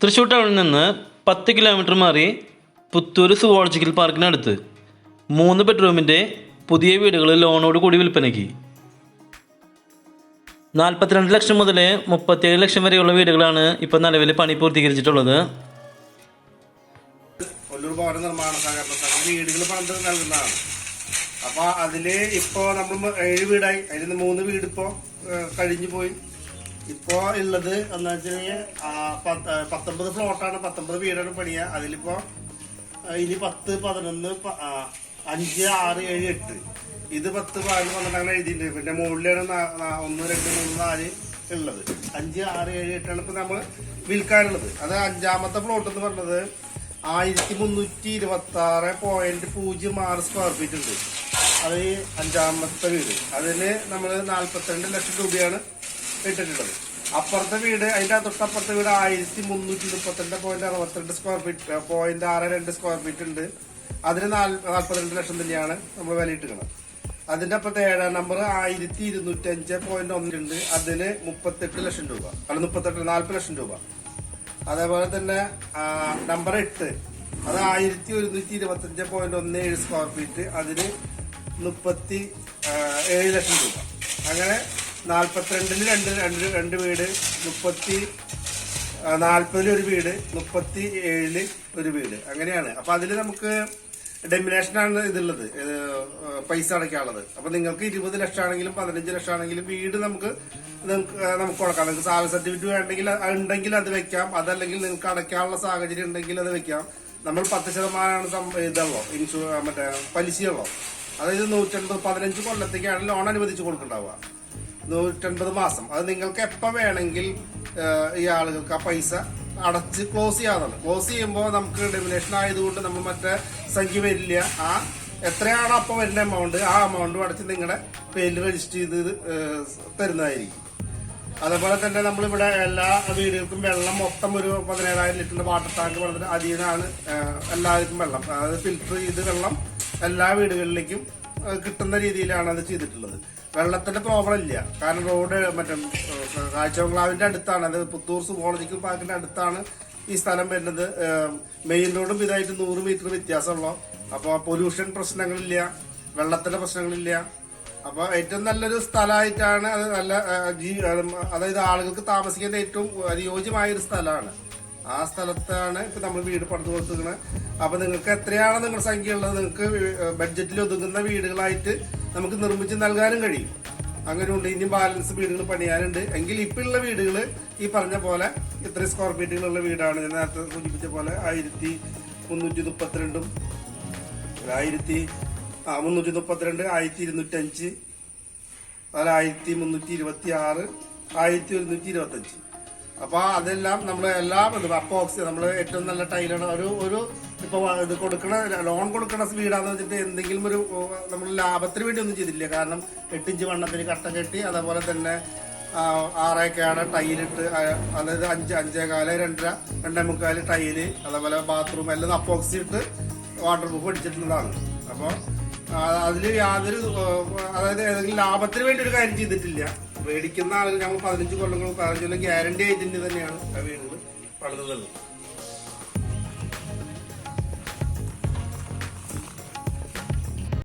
തൃശ്ശൂർ ടൗണിൽ നിന്ന് പത്ത് കിലോമീറ്റർ മാറി പുത്തൂർ സുവോളജിക്കൽ പാർക്കിനടുത്ത് മൂന്ന് ബെഡ്റൂമിന്റെ പുതിയ വീടുകൾ ലോണോട് കൂടി വിൽപ്പനയ്ക്ക്. നാൽപ്പത്തിരണ്ട് ലക്ഷം മുതൽ മുപ്പത്തിയേഴ് ലക്ഷം വരെയുള്ള വീടുകളാണ് ഇപ്പോൾ നിലവിൽ പണി പൂർത്തീകരിച്ചിട്ടുള്ളത്. കൊല്ലൂർ ഭവന നിർമ്മാണ സഹകരണ വീടുകൾ പണിത് നൽകുന്നതാണ്. അപ്പൊ അതിൽ ഇപ്പോ നമ്മൾ ഏഴ് വീടായി. അതിൽ നിന്ന് മൂന്ന് വീട് ഇപ്പോ ഏഹ്, കഴിഞ്ഞു പോയി ഇപ്പോ ഉള്ളത് എന്താ വെച്ച് കഴിഞ്ഞാൽ പത്തൊമ്പത് ഫ്ലോട്ടാണ് പത്തൊമ്പത് വീടാണ് പണിയ. അതിലിപ്പോ ഇനി പത്ത് പതിനൊന്ന് അഞ്ച് ആറ് ഏഴ് എട്ട്. ഇത് പത്ത് പതിനൊന്ന് പന്ത്രണ്ട് അങ്ങനെ എഴുതിയിട്ടുണ്ട്. പിന്നെ മുകളിലാണ് ഒന്ന് രണ്ട് മൂന്ന് നാല് ഉള്ളത്. അഞ്ച് ആറ് ഏഴ് എട്ടാണ് ഇപ്പൊ നമ്മൾ വിൽക്കാനുള്ളത്. അത് അഞ്ചാമത്തെ പ്ലോട്ട് എന്ന് പറഞ്ഞത് ആയിരത്തി മുന്നൂറ്റി ഇരുപത്തി ആറ് പോയിന്റ് പൂജ്യം ആറ് സ്ക്വയർ ഫീറ്റ് ഉണ്ട്. അത് അഞ്ചാമത്തെ വീട്. അതിന് നമ്മൾ നാല്പത്തിരണ്ട് ലക്ഷം രൂപയാണ് ഇട്ടിട്ടുള്ളത്. അപ്പുറത്തെ വീട് അതിന്റെ തൊട്ടപ്പുറത്തെ വീട് ആയിരത്തി മുന്നൂറ്റി മുപ്പത്തിരണ്ട് പോയിന്റ് അറുപത്തിരണ്ട് സ്ക്വയർ ഫീറ്റ് പോയിന്റ് ആറ് രണ്ട് സ്ക്വയർ ഫീറ്റ് ഉണ്ട്. അതിന് നാല്- നാല്പത്തിരണ്ട് ലക്ഷം തന്നെയാണ് നമ്മൾ വിലയിട്ടിരിക്കുന്നത് അതിന്റെ അപ്പുറത്തെ ഏഴാം നമ്പർ ആയിരത്തി ഇരുന്നൂറ്റി അഞ്ച് പോയിന്റ് ഒന്നുണ്ട് അതിന് മുപ്പത്തെട്ട് ലക്ഷം രൂപ. അല്ല മുപ്പത്തെട്ട് നാല്പത് ലക്ഷം രൂപ. അതേപോലെ തന്നെ നമ്പർ എട്ട് അത് ആയിരത്തി ഒരുന്നൂറ്റി ഇരുപത്തി അഞ്ച് പോയിന്റ് ഒന്ന് ഏഴ് സ്ക്വയർ ഫീറ്റ് അതിന് മുപ്പത്തി ഏഴ് ലക്ഷം രൂപ. അങ്ങനെ നാൽപ്പത്തിരണ്ടിന് രണ്ട് രണ്ട് രണ്ട് വീട് മുപ്പത്തി നാൽപ്പതിൽ ഒരു വീട് മുപ്പത്തി ഏഴിൽ ഒരു വീട്. അങ്ങനെയാണ്. അപ്പൊ അതിൽ നമുക്ക് ഡെമിനേഷനാണ് ഇതുള്ളത്. ഇത്, പൈസ അടയ്ക്കാനുള്ളത്. അപ്പൊ നിങ്ങൾക്ക് ഇരുപത് ലക്ഷം ആണെങ്കിലും പതിനഞ്ച് ലക്ഷം ആണെങ്കിലും വീട് നമുക്ക് നമുക്ക് കൊടുക്കാം. നിങ്ങൾക്ക് സാലറി സർട്ടിഫിക്കറ്റ് വേണ്ടെങ്കിൽ ഉണ്ടെങ്കിൽ അത് വെക്കാം. അതല്ലെങ്കിൽ നിങ്ങൾക്ക് അടയ്ക്കാനുള്ള സാഹചര്യം ഉണ്ടെങ്കിൽ അത് വെക്കാം. നമ്മൾ പത്ത് ശതമാനമാണ് ഇതുള്ളോ ഇൻഷൂ മറ്റേ പലിശയുള്ളോ അതായത് നൂറ്റൻപത് പതിനഞ്ച് കൊല്ലത്തേക്കാണ് ലോൺ അനുവദിച്ച് കൊടുക്കുന്നുണ്ടാവുക നൂറ്റൻപത് മാസം. അത് നിങ്ങൾക്ക് എപ്പ വേണമെങ്കിൽ ഈ ആളുകൾക്ക് ആ പൈസ അടച്ച് ക്ലോസ് ചെയ്യാവുന്നതാണ്. ക്ലോസ് ചെയ്യുമ്പോൾ നമുക്ക് ഡെമിനേഷൻ ആയതുകൊണ്ട് നമ്മൾ മറ്റേ സംഖ്യ വരില്ല. ആ എത്രയാണ് അപ്പോൾ വരുന്ന എമൗണ്ട് ആ എമൗണ്ട് അടച്ച് നിങ്ങളുടെ പേരിൽ രജിസ്റ്റർ ചെയ്ത് തരുന്നതായിരിക്കും. അതേപോലെ തന്നെ നമ്മളിവിടെ എല്ലാ വീടുകൾക്കും വെള്ളം മൊത്തം ഒരു പതിനേഴായിരം ലിറ്ററിന്റെ വാട്ടർ ടാങ്ക് വളരെ അതിൽ എല്ലാവർക്കും വെള്ളം. അതായത് ഫിൽറ്റർ ചെയ്ത് വെള്ളം എല്ലാ വീടുകളിലേക്കും കിട്ടുന്ന രീതിയിലാണ് അത് ചെയ്തിട്ടുള്ളത്. വെള്ളത്തിന്റെ പ്രോബ്ലം ഇല്ല. കാരണം റോഡ് മറ്റേ കാഴ്ചബംഗ്ലാവിന്റെ അടുത്താണ്. അത് പുത്തൂർ സുവോളജിക്കൽ പാർക്കിന്റെ അടുത്താണ് ഈ സ്ഥലം വരുന്നത്. മെയിൻ റോഡും ഇതായിട്ട് നൂറ് മീറ്റർ വ്യത്യാസമുള്ള. അപ്പോൾ പൊല്യൂഷൻ പ്രശ്നങ്ങളില്ല. വെള്ളത്തിന്റെ പ്രശ്നങ്ങളില്ല. അപ്പൊ ഏറ്റവും നല്ലൊരു സ്ഥലമായിട്ടാണ് അത് നല്ല അതായത് ആളുകൾക്ക് താമസിക്കാൻ ഏറ്റവും അനുയോജ്യമായ ഒരു സ്ഥലമാണ്. ആ സ്ഥലത്താണ് ഇപ്പൊ നമ്മൾ വീട് പണിത് കൊടുത്തിരിക്കുന്നത് അപ്പൊ നിങ്ങൾക്ക് എത്രയാണ് നിങ്ങളുടെ സംഖ്യ ഉള്ളത് നിങ്ങൾക്ക് ബഡ്ജറ്റിൽ ഒതുങ്ങുന്ന വീടുകളായിട്ട് നമുക്ക് നിർമ്മിച്ച് നൽകാനും കഴിയും. അങ്ങനെ ഉണ്ട് ഇനി ബാലൻസ് വീടുകൾ പണിയാനുണ്ട്. എങ്കിൽ ഇപ്പൊ ഉള്ള വീടുകൾ ഈ പറഞ്ഞ പോലെ ഇത്രയും സ്ക്വയർ ഫീറ്റുകളുള്ള വീടാണ്. ഞാൻ നേരത്തെ സൂചിപ്പിച്ച പോലെ ആയിരത്തി മുന്നൂറ്റി മുപ്പത്തിരണ്ടും ആയിരത്തി മുന്നൂറ്റി മുപ്പത്തിരണ്ട് ആയിരത്തി ഇരുന്നൂറ്റി അഞ്ച് ആയിരത്തി മുന്നൂറ്റി ഇരുപത്തി ആറ് ആയിരത്തി ഒരുന്നൂറ്റി ഇരുപത്തി അഞ്ച് അപ്പൊ അതെല്ലാം നമ്മൾ എല്ലാം ഇത് അപ്പോക്സി നമ്മൾ ഏറ്റവും നല്ല ടൈലാണ്. ഒരു ഒരു ഇപ്പൊ ഇത് കൊടുക്കണ ലോൺ കൊടുക്കണ വീടാന്ന് വെച്ചിട്ട് എന്തെങ്കിലും ഒരു നമ്മൾ ലാഭത്തിന് വേണ്ടി ഒന്നും ചെയ്തില്ല കാരണം എട്ടിഞ്ച് വണ്ണത്തിന് കട്ട കെട്ടി അതേപോലെ തന്നെ ആറേക്കാണ് ടൈലിട്ട് അതായത് അഞ്ച് അഞ്ചേകാൽ രണ്ടര രണ്ടേ മുക്കാൽ ടൈൽ അതേപോലെ ബാത്റൂം എല്ലാം അപ്പോക്സി ഇട്ട് വാട്ടർ പ്രൂഫ് അടിച്ചിട്ടുള്ളതാണ് അപ്പോൾ അതിൽ യാതൊരു അതായത് ഏതെങ്കിലും ലാഭത്തിന് വേണ്ടി ഒരു കാര്യം ചെയ്തിട്ടില്ല. മേടിക്കുന്ന ആളുകൾ ഞങ്ങൾ പതിനഞ്ച് കൊല്ലങ്ങൾ പതിനഞ്ച് കൊല്ലം ഗ്യാരണ്ടി ആയിട്ട് തന്നെയാണ് ആ വീടുകൾ പണിതുള്ളത്